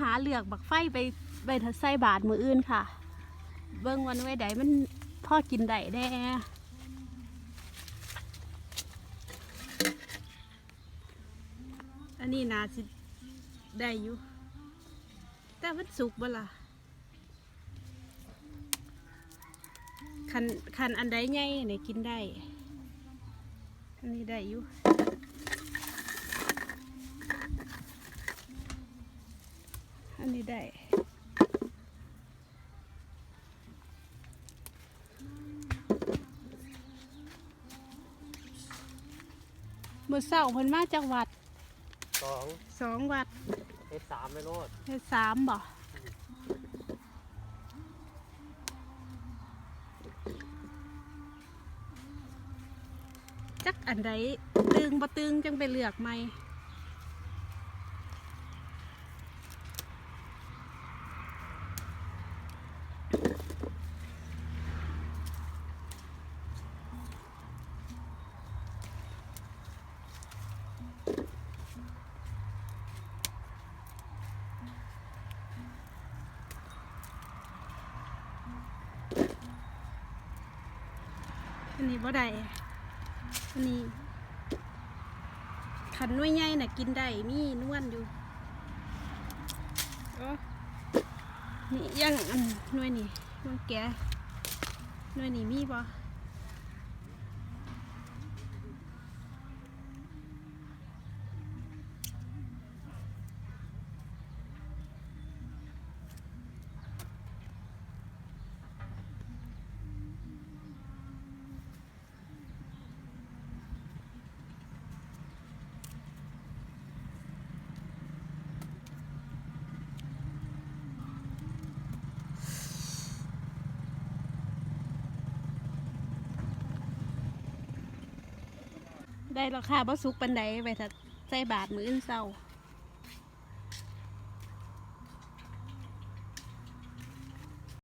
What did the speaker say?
หาเหลือกบักไฟไปไปทัดใส่บาทมืออื่นค่ะ เบิ่งวันไว้ใดมันพ่อกินได้แน่อันนี้นาสิได้อยู่ แต่มันสุกบ่ล่ะคันคันอันใดใหญ่เนี่ยกินได้ อันนี้ได้อยู่ อันนี้ได้เมื่อเช้าเพิ่นมาจากวัดสองสองวัดเอสามไปโลดเฮ็ดสามบ่จักอันใดตึงบ่ตึงจังไปเลือกไหม อันนี้บ่ได้อันนี้ขันน้วยใหญ่น่ะกินได้มีนวลอยู่นี่ยังอันน้วยนี่น้วยแกน้วยนี่มีบ่ ได้ราคาบ่สุกปันใดไว้ถ้าใส่บาทมื้ออื่นเศร้า